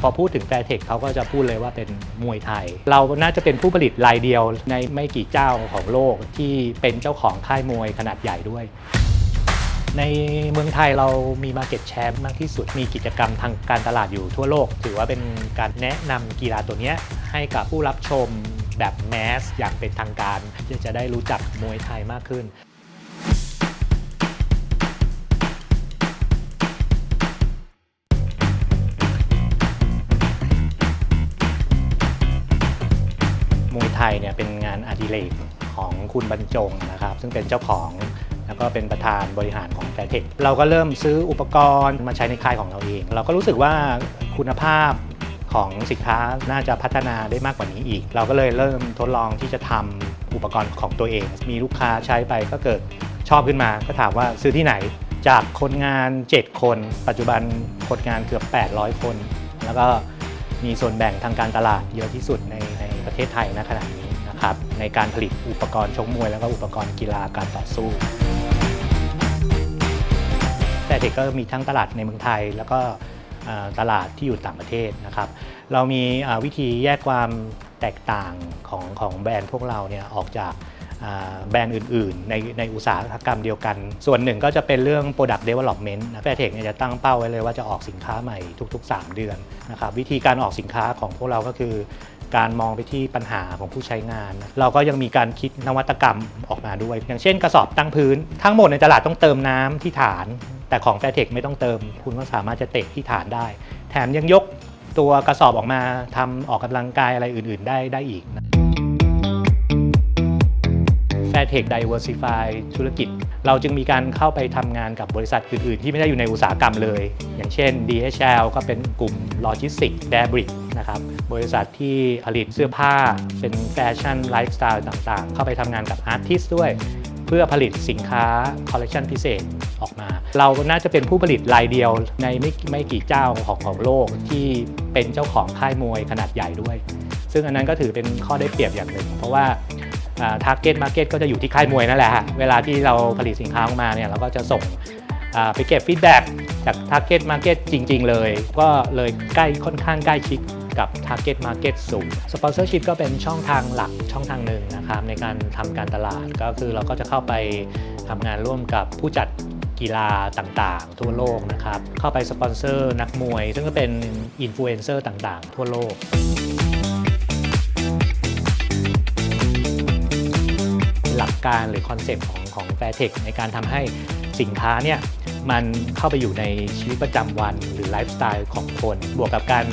พอพูดถึงแฟร์เทคเขาก็จะพูดเลยว่าเป็นมวยไทย เราน่าจะเป็นผู้ผลิตรายเดียวในไม่กี่เจ้าของโลกที่เป็นเจ้าของค่ายมวยขนาดใหญ่ด้วย ในเมืองไทยเรามีมาเก็ตแชมป์มากที่สุดมีกิจกรรมทางการตลาดอยู่ทั่วโลก ถือว่าเป็นการแนะนำกีฬาตัวนี้ให้กับผู้รับชมแบบแมสอย่างเป็นทางการที่จะได้รู้จักมวยไทยมากขึ้น ไทยเนี่ยเป็นงานอดิเรกของคุณบรรจงนะครับ ซึ่งเป็นเจ้าของแล้วก็เป็นประธานบริหารของแฟร์เทคเราก็เริ่มซื้ออุปกรณ์มาใช้ในค่ายของเราเอง เราก็รู้สึกว่าคุณภาพของสินค้าน่าจะพัฒนาได้มากกว่านี้อีก เราก็เลยเริ่มทดลองที่จะทำอุปกรณ์ของตัวเอง มีลูกค้าใช้ไปก็เกิดชอบขึ้นมา ก็ถามว่าซื้อที่ไหน จากคนงาน 7 คน ปัจจุบันคนงานเกือบ 800 คน แล้วก็ มีส่วนแบ่งทางการตลาดเยอะที่สุดในในประเทศไทยณขณะนี้นะครับในการผลิตอุปกรณ์ชกมวย แล้วก็อุปกรณ์กีฬาการต่อสู้ แต่เด็กก็มีทั้งตลาดในเมืองไทย แล้วก็ตลาดที่อยู่ต่างประเทศนะครับ เรามีวิธีแยกความแตกต่างของของแบรนด์พวกเราเนี่ยออกจาก แบรนด์อื่นๆ ในในอุตสาหกรรมเดียวกัน ส่วนหนึ่งก็จะเป็นเรื่อง Product Development นะแฟร์เทคเนี่ยจะตั้งเป้าไว้เลยว่าจะออกสินค้าใหม่ทุก ๆ 3 เดือนนะครับวิธีการออกสินค้าของพวกเราก็คือ การมองไปที่ปัญหาของผู้ใช้งาน เราก็ยังมีการคิดนวัตกรรมออกมาด้วย อย่างเช่นกระสอบตั้งพื้น ทั้งหมดในตลาดต้องเติมน้ำที่ฐาน แต่ของแฟร์เทคไม่ต้องเติม คุณก็สามารถจะเตะที่ฐานได้ แถมยังยกตัวกระสอบออกมาทำออกกำลังกายอะไรอื่น ๆ ได้ได้อีกนะ แฟร์เทค Diversify ธุรกิจ เราจึงมีการเข้าไปทำงานกับบริษัทอื่น ๆ ที่ไม่ได้อยู่ในอุตสาหกรรมเลย อย่างเช่น DHL ก็เป็นกลุ่มโลจิสติก d a b r i c นะครับบริษัทที่ผลิตเสื้อผ้า เป็นแฟชั่นไลฟ์สไตล์ต่าง ๆ เข้าไปทำงานกับอาร์ติสด้วยเพื่อผลิตสินค้าคอลเล t ชันพิเศษออกมา เราน่าจะเป็นผู้ผลิตรายเดียวในไม่ไม่กี่เจ้าของของโลกที่เป็นเจ้าของค่ายมวยขนาดใหญ่ด้วย ซึ่งอันนั้นก็ถือเป็นข้อได้เปรียบอย่างหนึ่ง เพราะว่า ทาร์เก็ตมาร์เก็ตก็จะอยู่ที่ค่ายมวยนั่นแหละฮะเวลาที่เราผลิตสินค้าออกมาเนี่ยเราก็จะส่งไปเก็บฟีดแบ็กจากทาร์เก็ตมาร์เก็ตจริง ๆ เลย ก็เลยใกล้ค่อนข้างใกล้ชิดกับ Target Market สูง Sponsorship ก็เป็นช่องทางหลักช่องทางหนึ่งนะครับในการทำการตลาดก็คือเราก็จะเข้าไปทำงานร่วมกับผู้จัดกีฬาต่างๆ ทั่วโลกนะครับ เข้าไปสปอนเซอร์นักมวย ซึ่งก็เป็นอินฟลูเอนเซอร์ต่างๆ ทั่วโลก การหรือคอนเซปต์ของของแฟร์เทคในการทำให้สินค้าเนี่ยมันเข้าไปอยู่ในชีวิตประจำวันหรือไลฟ์สไตล์ของคน บวกกับการ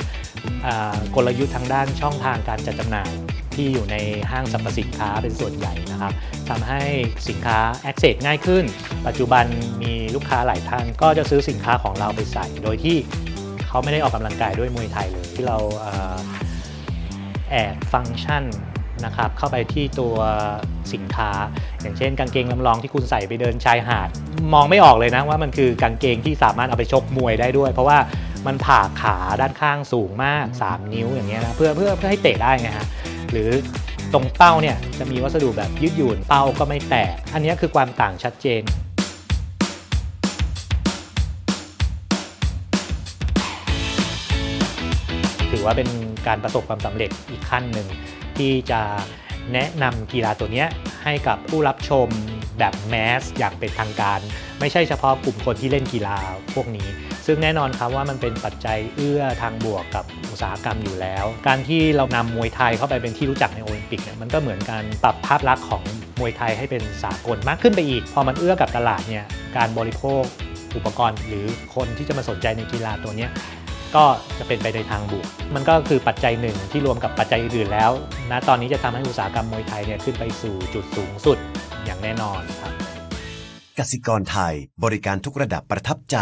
กลยุทธ์ทางด้านช่องทางการจัดจำหน่ายที่อยู่ในห้างสรรพสินค้าเป็นส่วนใหญ่นะครับทำให้สินค้า access ง่ายขึ้น ปัจจุบันมีลูกค้าหลายท่านก็จะซื้อสินค้าของเราไปใส่ โดยที่เขาไม่ได้ออกกำลังกายด้วยมวยไทยเลยที่เราอ่าแอดฟังก์ชัน นะครับเข้าไปที่ตัวสินค้า อย่างเช่น กางเกงลำลองที่คุณใส่ไปเดินชายหาด มองไม่ออกเลยนะว่ามันคือกางเกงที่สามารถเอาไปชกมวยได้ด้วย เพราะว่ามันผ่าขาด้านข้างสูงมาก 3 นิ้วอย่างเงี้ยนะเพื่อเพื่อเพื่อให้เตะได้ไงฮะหรือตรงเป้าเนี่ยจะมีวัสดุแบบยืดหยุ่นเป้าก็ไม่แตก อันนี้คือความต่างชัดเจนถือว่าเป็นการประสบความสำเร็จอีกขั้นหนึ่ง ที่จะแนะนำกีฬาตัวนี้ให้กับผู้รับชมแบบแมสอย่างเป็นทางการ ไม่ใช่เฉพาะกลุ่มคนที่เล่นกีฬาพวกนี้ ซึ่งแน่นอนครับว่ามันเป็นปัจจัยเอื้อทางบวกกับอุตสาหกรรมอยู่แล้ว การที่เรานำมวยไทยเข้าไปเป็นที่รู้จักในโอลิมปิกเนี่ยมันก็เหมือนการปรับภาพลักษณ์ของมวยไทยให้เป็นสากลมากขึ้นไปอีก พอมันเอื้อกับตลาดเนี่ยการบริโภคอุปกรณ์หรือคนที่จะมาสนใจในกีฬาตัวนี้ ก็จะเป็นไปในทางบวก มันก็คือปัจจัยหนึ่งที่รวมกับปัจจัยอื่นๆแล้วนะตอนนี้จะทำให้อุตสาหกรรมมวยไทยเนี่ยขึ้นไปสู่จุดสูงสุดอย่างแน่นอนครับกสิกรไทยบริการทุกระดับประทับใจ